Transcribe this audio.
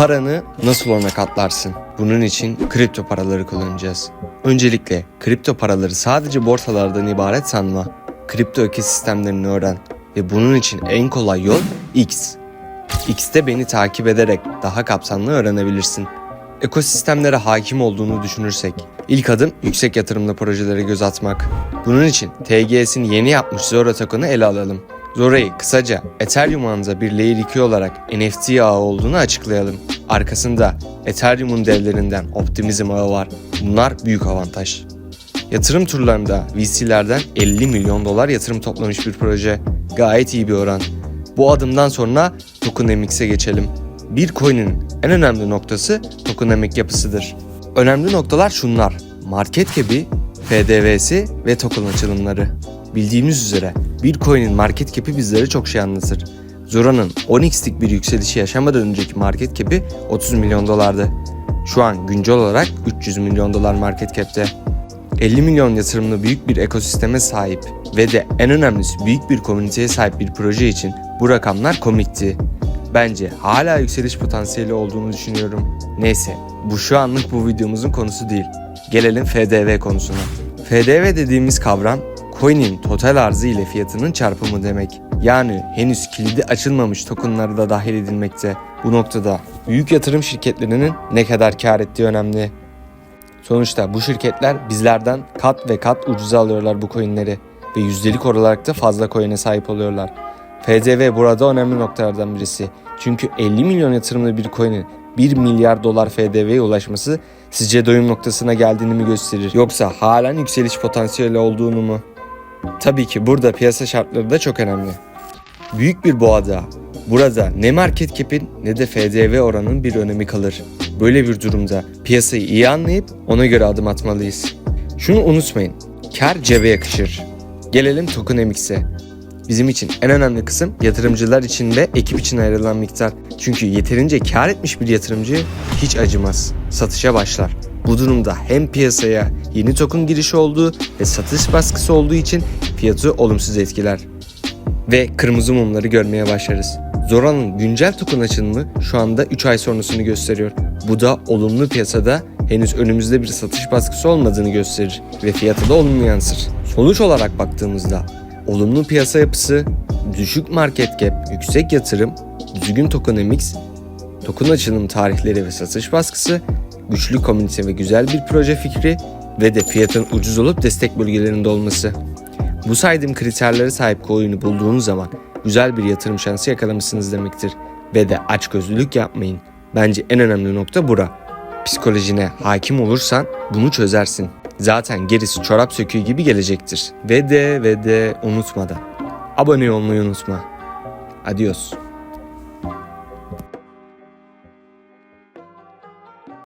Paranı nasıl ona katlarsın? Bunun için kripto paraları kullanacağız. Öncelikle kripto paraları sadece borsalardan ibaret sanma. Kripto ekosistemlerini öğren ve bunun için en kolay yol X. X'te beni takip ederek daha kapsamlı öğrenebilirsin. Ekosistemlere hakim olduğunu düşünürsek, ilk adım yüksek yatırımlı projelere göz atmak. Bunun için TGS'ini yeni yapmış Zora token'ı ele alalım. Zora'yı kısaca Ethereum ağında bir Layer 2 olarak NFT ağı olduğunu açıklayalım. Arkasında Ethereum'un devlerinden Optimism ağı var. Bunlar büyük avantaj. Yatırım turlarında VC'lerden 50 milyon dolar yatırım toplamış bir proje. Gayet iyi bir oran. Bu adımdan sonra tokenomics'e geçelim. Bir coin'in en önemli noktası tokenomic yapısıdır. Önemli noktalar şunlar. Market cap'i, FDV'si ve token açılımları. Bildiğimiz üzere bir coin'in market cap'i bizlere çok şey anlatır. Zora'nın 10x'lik bir yükselişi yaşamadan önceki market cap'i 30 milyon dolardı. Şu an güncel olarak 300 milyon dolar market cap'te. 50 milyon yatırımlı büyük bir ekosisteme sahip ve de en önemlisi büyük bir komüniteye sahip bir proje için bu rakamlar komikti. Bence hala yükseliş potansiyeli olduğunu düşünüyorum. Neyse, bu şu anlık bu videomuzun konusu değil. Gelelim FDV konusuna. FDV dediğimiz kavram, coin'in total arzı ile fiyatının çarpımı demek. Yani henüz kilidi açılmamış tokenları da dahil edilmekte. Bu noktada büyük yatırım şirketlerinin ne kadar kar ettiği önemli. Sonuçta bu şirketler bizlerden kat ve kat ucuza alıyorlar bu coinleri ve yüzdelik olarak da fazla coin'e sahip oluyorlar. FDV burada önemli noktalardan birisi. Çünkü 50 milyon yatırımlı bir coin'in 1 milyar dolar FDV'ye ulaşması sizce doyum noktasına geldiğini mi gösterir? Yoksa halen yükseliş potansiyeli olduğunu mu? Tabii ki burada piyasa şartları da çok önemli. Büyük bir boğada burada ne market cap'in ne de FDV oranının bir önemi kalır. Böyle bir durumda piyasayı iyi anlayıp ona göre adım atmalıyız. Şunu unutmayın. Kar cebe yakışır. Gelelim tokenomics'e. Bizim için en önemli kısım yatırımcılar için ve ekip için ayrılan miktar. Çünkü yeterince kar etmiş bir yatırımcı hiç acımaz. Satışa başlar. Bu durumda hem piyasaya yeni token girişi olduğu ve satış baskısı olduğu için fiyatı olumsuz etkiler ve kırmızı mumları görmeye başlarız. Zora'nın güncel token açılımı şu anda 3 ay sonrasını gösteriyor. Bu da olumlu piyasada henüz önümüzde bir satış baskısı olmadığını gösterir ve fiyatı da olumlu yansır. Sonuç olarak baktığımızda olumlu piyasa yapısı, düşük market cap, yüksek yatırım, düzgün tokenomics, token açılım tarihleri ve satış baskısı, güçlü komünite ve güzel bir proje fikri ve de fiyatın ucuz olup destek bölgelerinde olması. Bu saydığım kriterlere sahip coin'i bulduğunuz zaman güzel bir yatırım şansı yakalamışsınız demektir. Ve de açgözlülük yapmayın. Bence en önemli nokta bura. Psikolojine hakim olursan bunu çözersin. Zaten gerisi çorap söküğü gibi gelecektir. Ve de ve de unutmadan. Abone olmayı unutma. Adios.